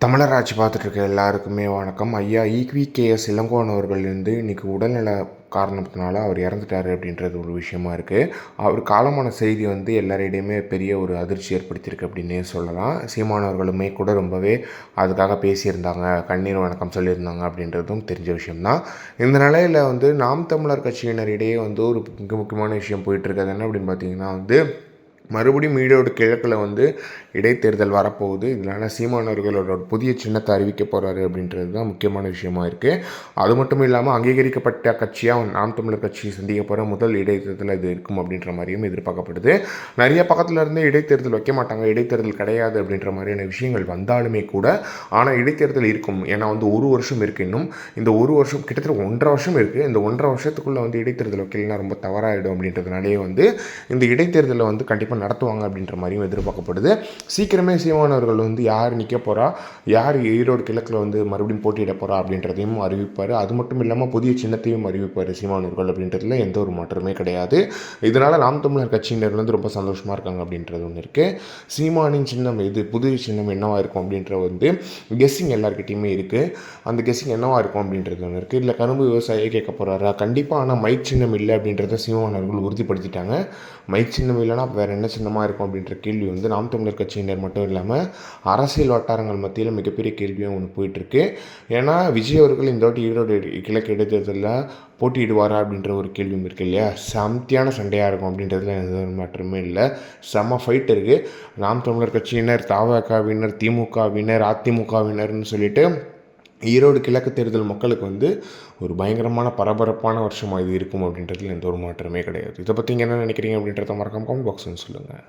தமிழராட்சி பார்த்துட்ருக்க எல்லாருக்குமே வணக்கம். ஐயா ஈக்வி கேஎஸ் இளங்கோவன் அவர்கள் வந்து இன்றைக்கி உடல்நல காரணத்தினால அவர் இறந்துட்டார் அப்படின்றது ஒரு விஷயமா இருக்குது அவர் காலமான செய்தி வந்து எல்லாரிடையுமே பெரிய ஒரு அதிர்ச்சி ஏற்படுத்தியிருக்கு அப்படின்னே சொல்லலாம். சீமானவர்களுமே கூட ரொம்பவே அதுக்காக பேசியிருந்தாங்க கண்ணீர் வணக்கம் சொல்லியிருந்தாங்க அப்படின்றதும் தெரிஞ்ச விஷயம்தான். இந்த நிலையில் வந்து நாம் தமிழர் கட்சியினரிடையே வந்து ஒரு மிக முக்கியமான விஷயம் போயிட்டுருக்குது என்ன அப்படின்னு பார்த்தீங்கன்னா வந்து மறுபடியும் ஈரோடு கிழக்கில் வந்து இடைத்தேர்தல் வரப்போகுது. இதனால் சீமானவர்களோட புதிய சின்னத்தை அறிவிக்க போகிறாரு அப்படின்றது தான் முக்கியமான விஷயமா இருக்குது அது மட்டும் இல்லாமல் அங்கீகரிக்கப்பட்ட கட்சியாக நாம் தமிழர் கட்சி சந்திக்க போகிற முதல் இடைத்தேர்தல் இது இருக்கும் அப்படின்ற மாதிரியும் எதிர்பார்க்கப்படுது. நிறைய பக்கத்தில் இருந்து இடைத்தேர்தல் வைக்க மாட்டாங்க. இடைத்தேர்தல் கிடையாது அப்படின்ற மாதிரியான விஷயங்கள் வந்தாலுமே கூட ஆனால் இடைத்தேர்தல் இருக்கும். ஏன்னா வந்து ஒரு வருஷம் இருக்குது இன்னும். இந்த ஒரு வருஷம் கிட்டத்தட்ட ஒன்றரை வருஷம் இருக்குது இந்த ஒன்றரை வருஷத்துக்குள்ளே வந்து இடைத்தேர்தல் வைக்கலன்னா ரொம்ப தவறாகிடும் அப்படின்றதுனாலேயே வந்து இந்த இடைத்தேர்தலை வந்து கண்டிப்பாக நடத்துவாங்க அப்படின்ற மாதிரியும் எதிர்பார்க்கப்படுது. சீக்கிரமே சீமானவர்கள் வந்து யார் நிற்க போகிறா யார் ஈரோடு கிழக்கில் வந்து மறுபடியும் போட்டியிட போகிறா அப்படின்றதையும் அறிவிப்பார். அது மட்டும் இல்லாமல் புதிய சின்னத்தையும் அறிவிப்பார் சீமானவர்கள் அப்படின்றதுல எந்த ஒரு மாற்றமே கிடையாது. இதனால் நாம் தமிழர் கட்சியினர் வந்து ரொம்ப சந்தோஷமாக இருக்காங்க அப்படின்றது ஒன்று இருக்குது சீமானின் சின்னம் இது புதிய சின்னம் என்னவாக இருக்கும் அப்படின்ற வந்து கெஸ்ஸிங் எல்லாருக்கிட்டையுமே இருக்குது அந்த கெஸ்ஸிங் என்னவாக இருக்கும் அப்படின்றது ஒன்று இருக்குது இல்லை கரும்பு விவசாயியை கேட்க போகிறாரா கண்டிப்பாக ஆனால் மைக் சின்னம் இல்லை அப்படின்றத சீமானவர்கள் உறுதிப்படுத்திட்டாங்க. மைக் சின்னம் இல்லைனா வேறு என்ன சின்னமாக இருக்கும் அப்படின்ற கேள்வி வந்து நாம் தமிழர் கட்சியினர் மட்டும் இல்லாமல் அரசியல் வட்டாரங்கள் மத்தியில் மிகப்பெரிய கேள்வியும் ஒன்று போயிட்டுருக்கு. ஏன்னா விஜய் அவர்கள் இந்த வாட்டி ஈரோடு கிழக்கு இடைத்தேர்தலில் போட்டியிடுவாரா அப்படின்ற ஒரு கேள்வியும் இருக்குது இல்லையா? சமத்தியான சண்டையாக இருக்கும் அப்படின்றதுல எந்த ஒரு மாற்றமே இல்லை. செம்ம ஃபைட் இருக்குது நாம் தமிழர் கட்சியினர் தாவகவினர் திமுகவினர் அதிமுகவினர்னு சொல்லிட்டு ஈரோடு கிழக்கு தேர்தல் மக்களுக்கு வந்து ஒரு பயங்கரமான பரபரப்பான வருஷமாக இது இருக்கும் அப்படின்றதுல எந்த ஒரு மாற்றமே கிடையாது. இதை பற்றி நீங்கள் என்ன நினைக்கிறீங்க அப்படின்றத மறக்காம கமெண்ட் பாக்ஸ்ன்னு சொல்லுங்கள்